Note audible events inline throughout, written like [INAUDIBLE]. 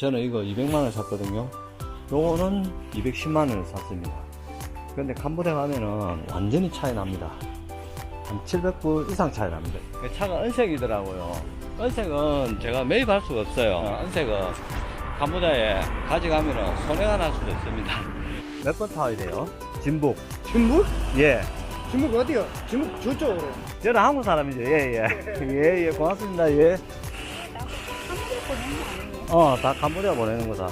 저는 이거 200만원 샀거든요. 요거는 210만원을 샀습니다. 근데 캄보디아 가면은 완전히 차이 납니다. 한 700불 이상 차이 납니다. 그 차가 은색이더라고요. 은색은 제가 매입할 수가 없어요. 어, 은색은 캄보디아에 가져가면은 손해가 날 수도 있습니다. 몇 번 타야 돼요? 진북. 중국? 예. 중국 어디요? 중국 저쪽으로. 저는 한국 사람이죠. 예, 예. [LAUGHS] 예, 예. 고맙습니다. 예. 어, 다 캄보디아 보내는 거다.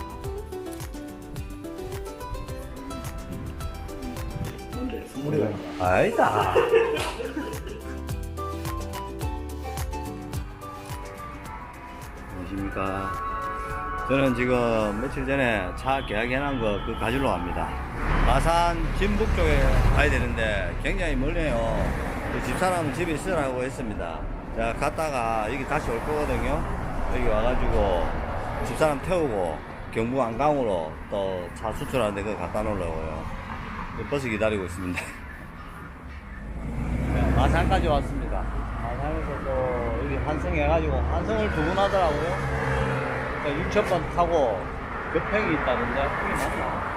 아니다. [LAUGHS] 안녕하십니까. 저는 지금 며칠 전에 차 계약해놓은 거 그 가지러 갑니다. 마산 진북 쪽에 가야 되는데 굉장히 멀네요. 그 집사람은 집에 있으라고 했습니다. 제가 갔다가 여기 다시 올 거거든요. 여기 와가지고 집사람 태우고 경북 안강으로 또 차 수출하는데 그거 갖다 놓으려고요. 그 버스 기다리고 있습니다. 네, 마산까지 왔습니다. 마산에서 또 여기 한성 해가지고 한성을 두번 하더라고요. 그러니까 6천번 타고 급행이 있다던데 그게 맞나?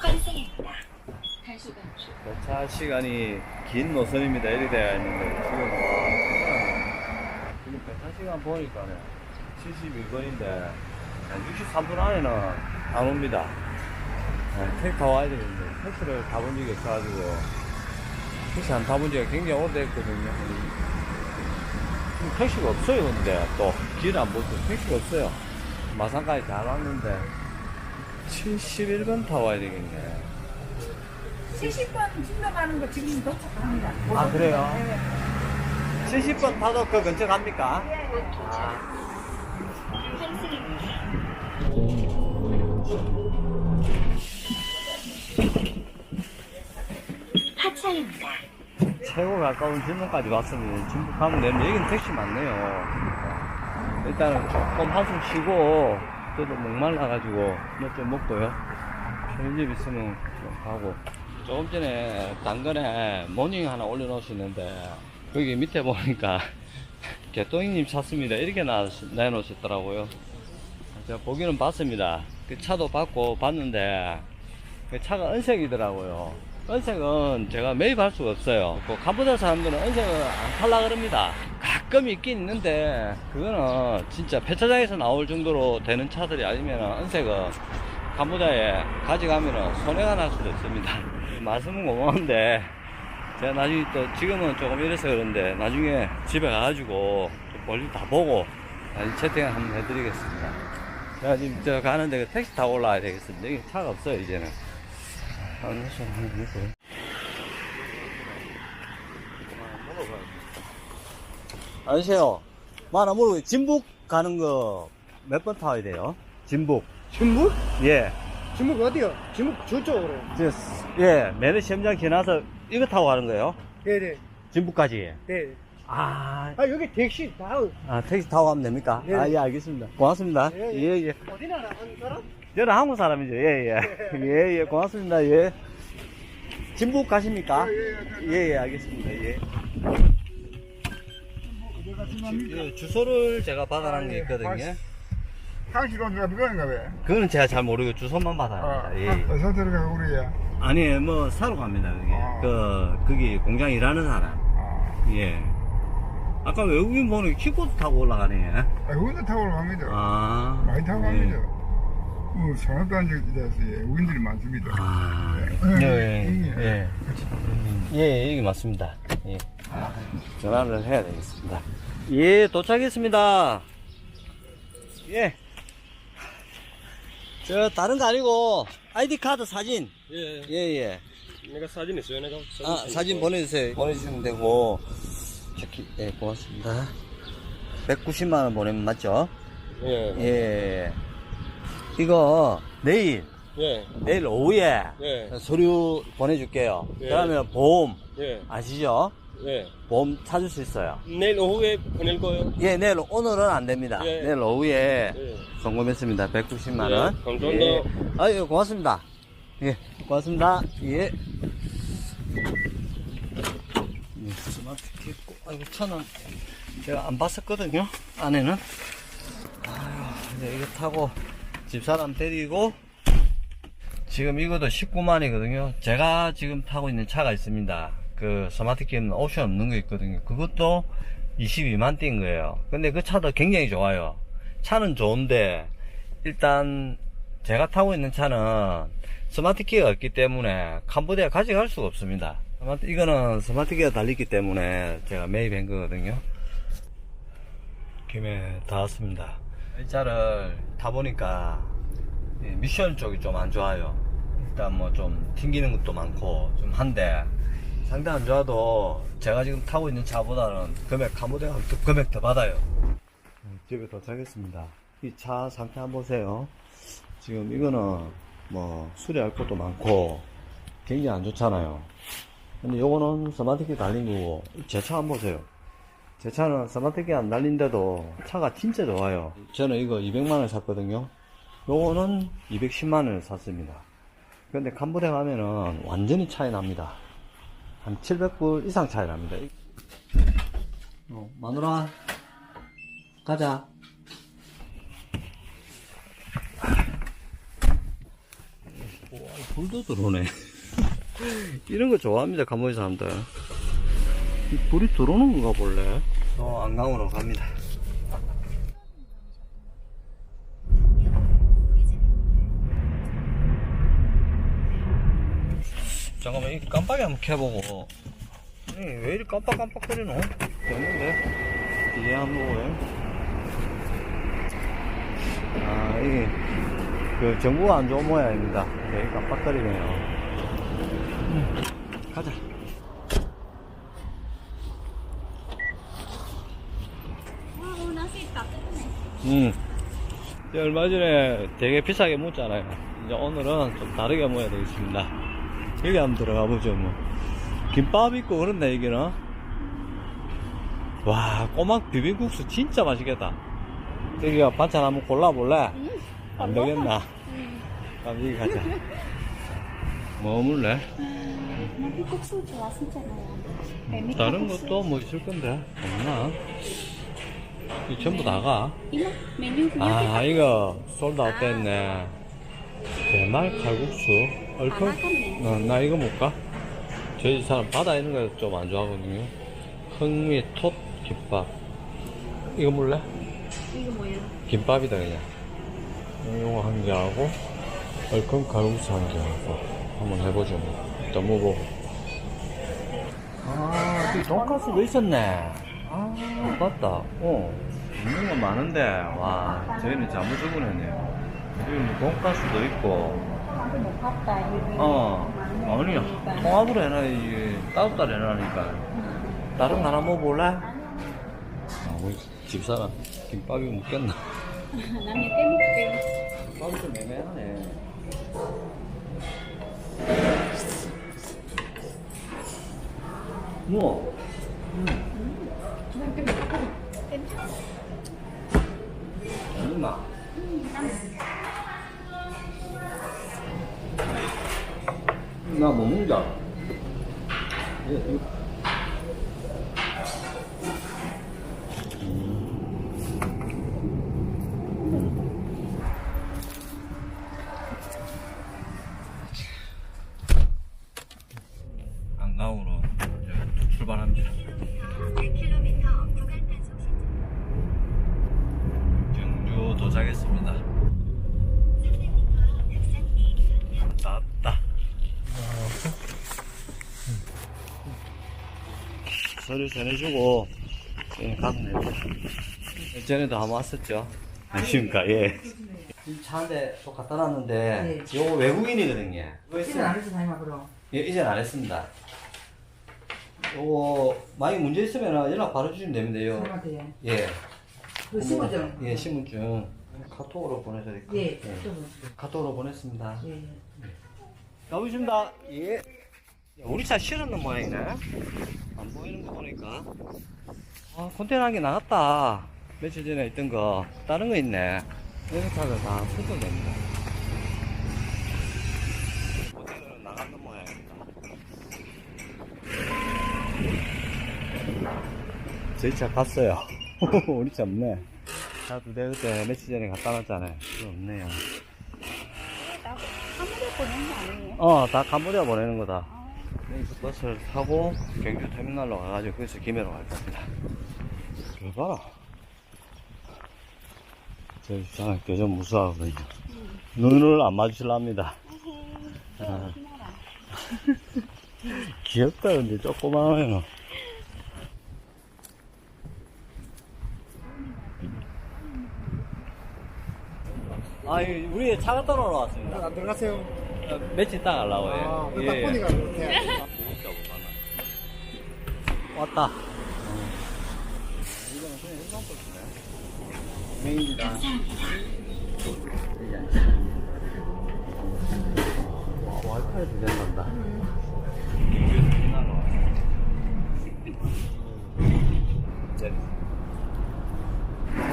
환승입니다. 단수 단수. 차 시간이 긴 노선입니다. 이리 돼야 했는데 지금 와 지금 배차 시간 보니까는 72분인데 63분 안에는 안 옵니다. 네, 택시 타 와야 되는데 택시를 타본 적이 없어가지고 택시 안 타본 지가 굉장히 오래됐거든요. 택시가 없어요 근데 또 길을 안 보고 택시가 없어요. 마산까지 잘 왔는데 71번 타 와야 되겠네. 70번 출력하는 거 지금 도착합니다. 아 그래요? 70번 타도 그 근처 갑니까? 환승입니다. 하차입니다. 최고 가까운 진동까지 왔으면 진북 가면 되는데 여기는 택시 많네요 일단은 조금 한숨 쉬고 저도 목말라가지고 몇 점 먹고요 편의점 있으면 좀 가고 조금 전에 당근에 모닝 하나 올려놓으시는데 거기 밑에 보니까 [LAUGHS] 개똥이님 찾습니다 이렇게 나- 내놓으셨더라고요 제가 보기는 봤습니다 그 차도 봤고 봤는데 그 차가 은색이더라고요. 은색은 제가 매입할 수가 없어요. 그 캄보디아 사람들은 은색을 안 탈라 그럽니다. 가끔 있긴 있는데 그거는 진짜 폐차장에서 나올 정도로 되는 차들이 아니면 은색은 캄보디아에 가져가면 손해가 날 수도 있습니다. 말씀은 고마운데 제가 나중에 또 지금은 조금 이래서 그런데 나중에 집에 가가지고 좀 볼일 다 보고 채팅을 한번 해드리겠습니다. 제가 지금 저 가는데 그 택시 타고 올라와야 되겠습니다. 여기 차가 없어요, 이제는. 해볼까요? 아저씨요. 뭐 하나 물어보요 진북 가는 거 몇 번 타야 돼요? 진북. 중국? 예. 중국 어디요? 중국 저쪽으로. 저, 예. 매너 시험장 지나서 이거 타고 가는 거예요? 네네. 진북까지. 네. 아, 아 여기 택시 다 아, 택시 타고 가면 됩니까? 네. 아, 예, 알겠습니다. 고맙습니다. 예, 예. 예, 예. 어디 나라 한 사람? 저는 한국 사람이죠. 예, 예. 예, 예. 고맙습니다. 예. 진북 가십니까? 예, 예, 알겠습니다. 예. 주, 주소를 제가 받아놓은 게 있거든요. 향시론가 그거인가 왜? 그거는 제가 잘 모르고 주소만 받아놨습니다. 예, 예. 어서 들어가 우리야. 아니, 뭐, 사러 갑니다, 그게. 아. 그, 거기 공장 일하는 사람. 아, 예. 아까 외국인 보는 킥보드 타고 올라가네. 아, 운전 타고 갑니다. 아. 많이 타고 예. 갑니다. 뭐 산업도 안 적이라서 우인들이 많습니다. 아, 예. 예, 예. 예. 예, 여기 맞습니다. 예. 전화를 해야 되겠습니다. 예, 도착했습니다. 예. 저, 다른 거 아니고, 아이디 카드 사진. 예, 예, 예. 내가 사진 있어요, 내가. 아, 사진 보내주세요. 보내주시면 되고. 저기, 예, 고맙습니다. 190만원 보내면 맞죠? 예, 예. 이거, 내일, 예, 내일 오후에 예, 서류 보내줄게요. 예. 그러면 보험 예, 아시죠? 예. 보험 찾을 수 있어요. 내일 오후에 보낼 거예요. 예, 내일 오늘은 안 됩니다. 예. 내일 오후에 예. 송금했습니다. 190만 원. 예, 감사합니다. 예. 아유, 고맙습니다. 예, 고맙습니다. 예. 예. 스마트키 있고, 아이고, 차는 제가 안 봤었거든요. 안에는. 아유, 이제 이거 타고 집사람 데리고 지금 이것도 19만이거든요. 제가 지금 타고 있는 차가 있습니다. 그 스마트 키는 옵션 없는 거 있거든요. 그것도 22만 뛴 거예요. 근데 그 차도 굉장히 좋아요. 차는 좋은데 일단 제가 타고 있는 차는 스마트 키가 없기 때문에 캄보디아 가져갈 수가 없습니다. 스마트- 이거는 스마트 키가 달리기 때문에 제가 매입한 거거든요. 김에 다 왔습니다. 이 차를 타보니까 예, 미션 쪽이 좀 안 좋아요. 일단 뭐 좀 튕기는 것도 많고 좀 한데 상대 안 좋아도 제가 지금 타고 있는 차보다는 금액 캄보디아가 더 금액 더 받아요. 음, 집에 도착했습니다. 이 차 상태 한번 보세요. 지금 이거는 뭐 수리할 것도 많고 굉장히 안 좋잖아요. 근데 요거는 스마트키 달린 거고 제 차 한번 보세요. 제 차는 스마트키 안 달린데도 차가 진짜 좋아요. 저는 이거 200만원 샀거든요. 요거는 210만원을 샀습니다. 근데 캄보디아 가면은 완전히 차이 납니다. 한 700불 이상 차이 납니다. 어, 마누라, 가자. 와, 불도 들어오네. [LAUGHS] 이런 거 좋아합니다, 캄보디아 사람들. 이 불이 들어오는 건가 볼래? 어, 안강으로 갑니다. 잠깐만, 이 깜빡이 한번 켜보고. 왜 이리 깜빡깜빡거리노? 됐는데? 이제 한 거고요. 아, 이게, 그, 정보가 안 좋은 모양입니다. 되게 깜빡거리네요. 음, 가자. 음. 얼마 전에 되게 비싸게 묻잖아요. 이제 오늘은 좀 다르게 먹어야 되겠습니다. 여기 한번 들어가 보죠, 뭐. 김밥 있고 그렇네, 여기는. 와, 꼬막 비빔국수 진짜 맛있겠다. 여기가 반찬 한번 골라볼래? 안 되겠나? 그럼 여기 가자. 뭐 먹을래? Nasi 국수 좋아하시잖아요. 뱀이 다른. 것도 뭐 있을 건데, 없나? 이 전부 다가? 아 이거 솔드아웃 됐네 대말 칼국수 얼큰 바삭하네. 어, 나 이거 먹까? 저희 사람 바다 있는 거좀 안 좋아하거든요 흥미 톳 김밥 이거 몰래? 이거 뭐예요? 김밥이다 그냥. 이거 한 개 하고 얼큰 칼국수 한 개 하고 한번 해보죠 뭐. 일단 먹어보고 아 여기 돈가스도 있었네? 아 맞다. 어 있는 건 많은데. 와 저희는 잘못 주문했네요. 여기 뭐 돈가스도 있고. 어 아니야. 통합으로 해놔야지 따로따로 해놔니까. 다른 거 하나 먹어볼래? 아 우리 집사람 김밥이 cái múc kem. 김밥이 좀 애매하네 뭐? 얼마? 나뭐 먹자. 예, 이거. 도착했습니다. 나왔다. 서류 전해주고 예, 가면 됩니다. 전에도 한번 왔었죠. 안녕하십니까, 예. 이 차한 대 또 갖다 놨는데, 요거 외국인이거든요. 이건 안 해도 다이마 그럼. 예, 이제는 안 했습니다. 요거, 만약 문제 있으면 연락 바로 주시면 됩니다 요. 사람한테 예. 그 신분증. 예, 신분증. 카톡으로 보내드릴까요? 예. 또 카톡으로 보냈습니다. 예. 가보겠습니다. 예. 우리 차 실었는 모양이네. 안 보이는 거 보니까. 아, 컨테이너 한 개 나갔다. 며칠 전에 있던 거. 다른 거 있네. 이런 차가 다 모양입니다. 저희 차 갔어요. [LAUGHS] 우리 차 없네. 차두대 그때 며칠 전에 갖다 놨잖아요. 그거 없네요. 나 한번에 보낸 거 아니에요? 어, 다 캄보디아 보내는 거다. 여기서 버스를 타고 경주 터미널로 가가지고 거기서 김해로 갈 겁니다. 이거 봐라. 저희 주차장 개전 무수하거든요. 눈을 안 마주칠랍니다. 아. [LAUGHS] 귀엽다, 근데 조그마하면. 아, 우리 차가 떨어러 왔습니다. 안 들어가세요. 어, 며칠 있다 가려고 아, 해요. 그딱 보니까 그렇게. 왔다. 메인이다. 와, 와이파이 되낸단다.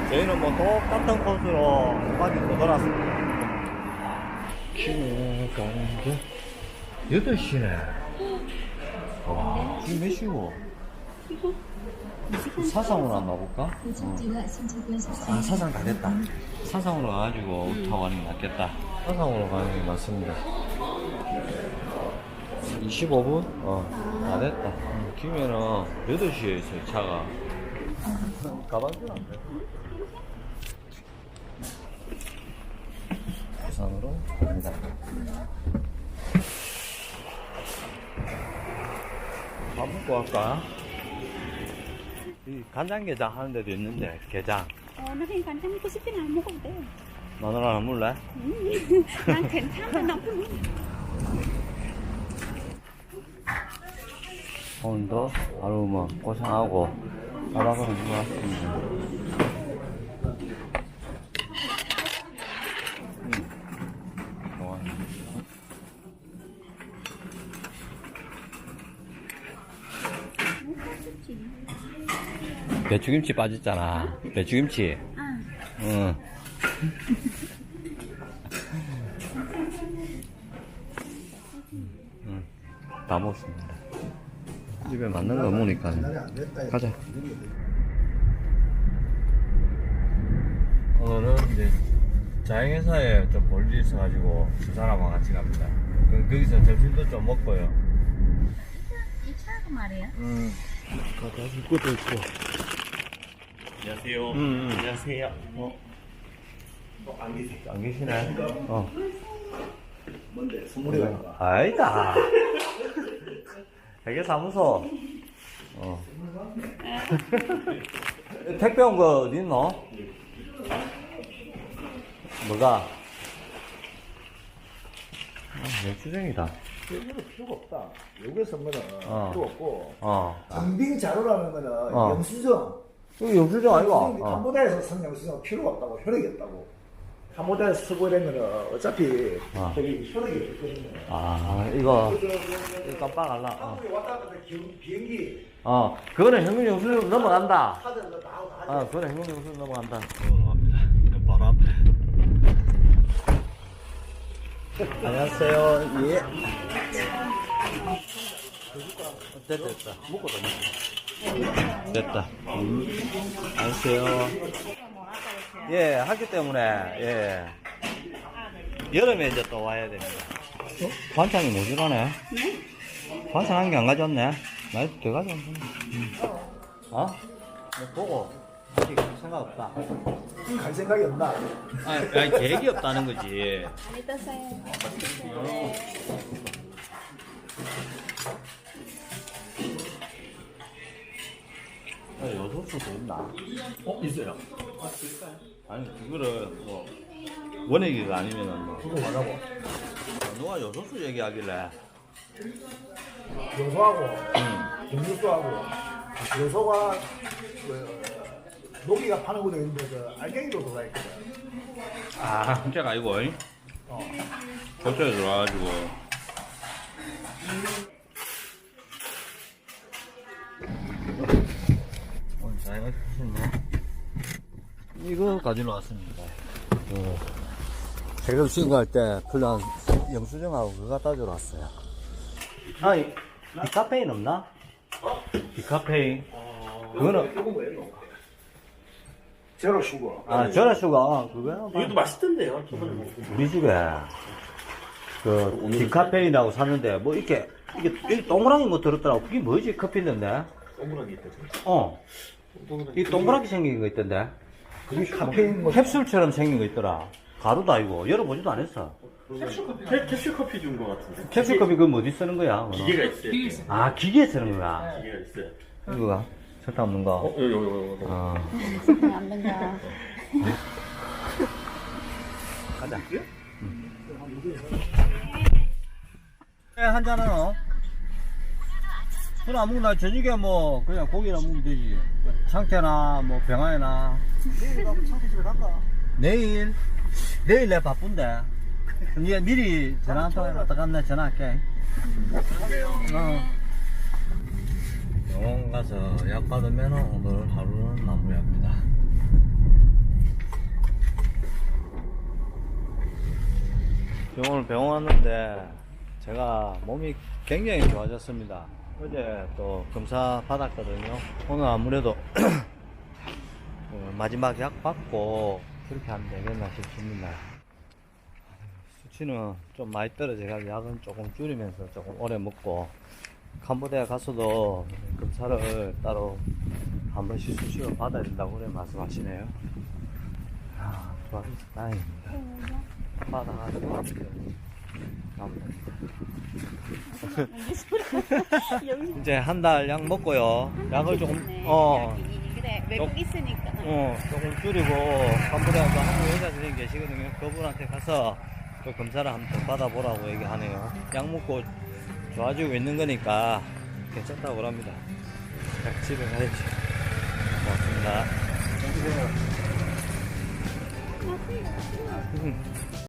저희는 뭐 똑같은 코스로 못 돌았습니다. 키는 가는 게 8시네. 와, 지금 몇 시고? 사상으로 한번 가볼까? 아, 사상 가겠다. 사상으로 가가지고 타고 가는 게 낫겠다. 사상으로 가는 게 맞습니다. 25분? 어, 다 됐다. 기면은 8시에 있어요, 차가. 가방 줄안 돼. 부산으로 갑니다. 밥 먹고 갈까? 이 간장게장 하는 데도 있는데, 게장. 어, 나 그냥 간장 먹고 싶진 안 먹어도 돼. 마누라 안 물래? 음, 난 괜찮아. 나. 오늘도 하루 뭐 고생하고 가방을 들고 왔습니다. 배추김치 빠졌잖아. 배추김치. 응. 응. 다 먹었습니다. 집에 맞는 거 먹으니까 가자 오늘은 이제 자행회사에 좀 볼 일이 있어가지고 두 사람하고 같이 갑니다 그럼 거기서 점심도 좀 먹고요 이 차가 말이야. 음 가줄 것도 있고 안녕하세요. 음, 음. 안녕하세요. 안 계시네 어 뭔데 선물이 아니다 되게 [LAUGHS] 사무소 어 택배 온 거 어디 있노? 뭐가? 아, 맥주쟁이다 이거는 필요가 없다. 여기에 선거는 어. 필요 없고 어 정빙 자료라는 거는 어. 영수증. 이거 영수증 아이가? 영수증이 어. 캄보디아에서 쓴 영수증은 필요가 없다고 효력이 없다고. 캄보디아에서 쓰고 이런 거는 어차피 어. 저기 효력이 때문에. 아 이거 이거 깜빡 알라 어. 한국에 왔다 갔다 기- 비행기 어 그거는 현금 영수증 넘어간다 카드 다 나오고 다 아 그거는 현금 영수증 넘어간다 넘어갑니다 바로 앞에 안녕하세요 예 됐다 됐다 먹고 다녔어 됐다 음. 안녕하세요 예 하기 때문에 예 여름에 이제 또 와야 됩니다 어? 반찬이 모자라네 반찬 한 개 안 가져왔네 나도 더 가져왔네 음. 어? 뭐 보고 아직 생각 없다 갈 생각이 없나? 아니, 아니 계획이 없다는 거지 많이 떴어요. 아, 여소수도 있나? 어? 있어요. 아, 그럴까요? 아니, 그거를, 뭐, 원액이가 아니면은 뭐. 그거? 아, 누가 여소수 얘기하길래. 요소하고 음. 음료수하고 요소가 그 녹이가 파는 곳에 있는데 그 알갱이로 들어가 있거든. 아, 진짜가 아니고, 잉? 어. 고쳐에 들어와가지고. 오늘 잘 가셨네. 이거 가지러 왔습니다. 그, 세금 신고할 때 필요한 영수증하고 그거 갖다 주러 왔어요. 아, 이, 디카페인 없나? 디카페인. 그거는 제로 슈거. 아 전화수가 그거야. 이것도 맛있던데요. 저번에 먹은 우리 집에 그 디카페인이라고 샀는데 뭐 이렇게 이게, 이게 동그라미 뭐 들었더라고. 그게 뭐지 커피인데? 동그랗게 있다. 어. 이 동그랗게 생긴 거 있던데. 그게 카페인 뭐 캡슐처럼 생긴 거 있더라. 가루도 아니고 열어보지도 않았어. 캡, 캡슐 커피 준 거 같은데. 캡슐 커피 그거 어디 쓰는 거야? 그거는? 기계가 있어요. 아 기계에 쓰는 거야. 기계가 있어요. 이거가 설탕 없는 거. 어, 요요 요 요. 어. 안 된다. 가자. 네, 한잔 하노? 술안 먹나? 저녁에 뭐, 그냥 고기나 먹으면 되지. 창태나, 뭐, 병아리나. 내일 가면 창태 집에 갈까? 내일? 내일 내가 바쁜데. 니 미리 전화 한 통 해라. 어떡하나 전화할게. 어. 병원 가서 약 받으면 오늘 하루는 마무리합니다. 오늘 병원 왔는데 제가 몸이 굉장히 좋아졌습니다. 어제 또 검사 받았거든요. 오늘 아무래도 [CLEARS THROAT] 어, 마지막 약 받고 그렇게 하면 되겠나 싶습니다. 수치는 좀 많이 떨어져가지고 약은 조금 줄이면서 조금 오래 먹고 캄보디아 가서도 검사를 따로 한 번씩 수시로 받아야 된다고 그래 말씀하시네요. 아, 좋아서 다행입니다. 받아가지고 이제 한 달 약 먹고요. 약을 조금 어 그래 외국 있으니까. 어, 조금 줄이고, 캄보디아도 한국 여자들이 계시거든요. 그분한테 가서 그 검사를 한번 더 받아보라고 얘기하네요. 약 먹고 좋아지고 있는 거니까 괜찮다고 그럽니다. 자, 집에 가야지. 고맙습니다.